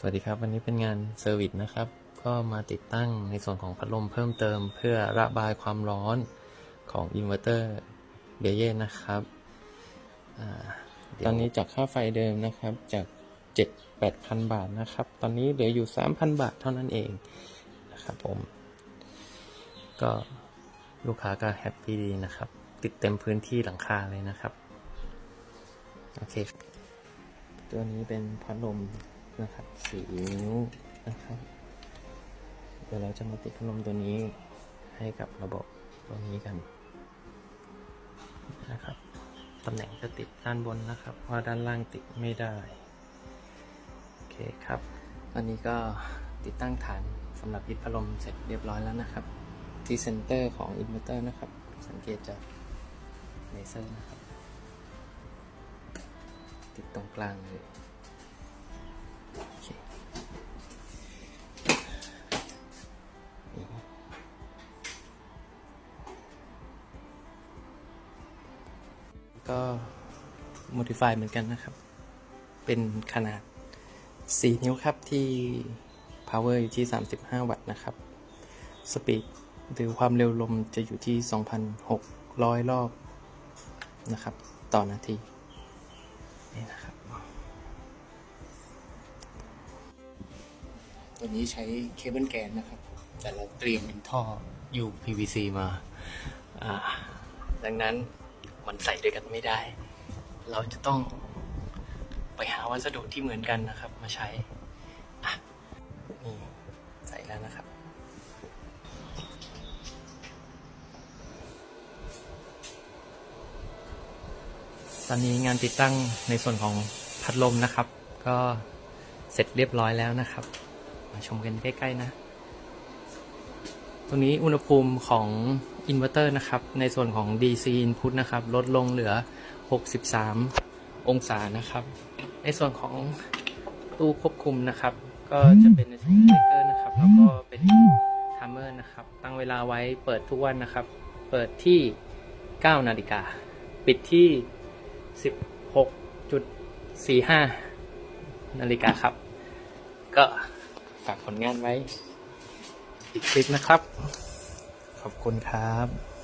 สวัสดีครับ วันนี้เป็นงานเซอร์วิสนะครับ ก็มาติดตั้งในส่วนของพัดลมเพิ่มเติม เพื่อระบายความร้อนของอินเวอร์เตอร์เบเย่นะครับอตอนนี้จากค่าไฟเดิมนะครับจาก 7 8,000 บาทนะครับ ตอนนี้เหลืออยู่ 3,000 บาทเท่านั้นเองนะครับผม ก็ลูกค้าก็แฮปปี้ดีนะครับ ติดเต็มพื้นที่หลังคาเลยนะครับ โอเค ตัวนี้เป็นพัดลม นะครับสีนิ้วนะครับเดี๋ยวเราจะมาติดพัดลมตัวนี้ให้กับระบบตัวนี้กันนะครับตำแหน่งจะติดด้านบนนะครับ เพราะด้านล่างติดไม่ได้โอเคครับตอนนี้ก็ติดตั้งฐานสำหรับยึดพัดลมเสร็จเรียบร้อยแล้วนะครับ ที่เซนเตอร์ของอินเวอร์เตอร์นะครับ สังเกตจากเลเซอร์นะครับ ติดตรงกลางเลย ก็ modify เหมือนกันนะครับ เป็นขนาด 4 นิ้วครับที่ power อยู่ที่ 35 วัตต์นะครับ สปีดหรือความเร็วลมจะอยู่ที่ 2,600 รอบนะครับ ต่อนาที นี่นะครับ ตัวนี้ใช้เคเบิลแกนนะครับ แต่เราเตรียมเป็นท่อ UPVC มาอ่าดังนั้น มันใส่ด้วยกันไม่ได้ เราจะต้องไปหาวัสดุที่เหมือนกันนะครับ มาใช้อะนี่ใส่แล้วนะครับตอนนี้งานติดตั้งในส่วนของพัดลมนะครับ ก็เสร็จเรียบร้อยแล้วนะครับ มาชมกันใกล้ ๆ นะ ตรงนี้อุณหภูมิของ อินเวอร์เตอร์นะครับ ในส่วนของ DC input นะครับ ลดลงเหลือ 63 องศานะครับ ในส่วนของตู้ควบคุมนะครับ ก็จะเป็นในส่วนของเบรกเกอร์นะครับ แล้วก็เป็นทัมเมอร์นะครับ ตั้งเวลาไว้เปิดทุกวันนะครับ เปิดที่ 9 นาฬิกา ปิดที่ 16.45 นาฬิกาครับ ก็ฝากผลงานไว้อีกคลิปนะครับ ขอบคุณครับ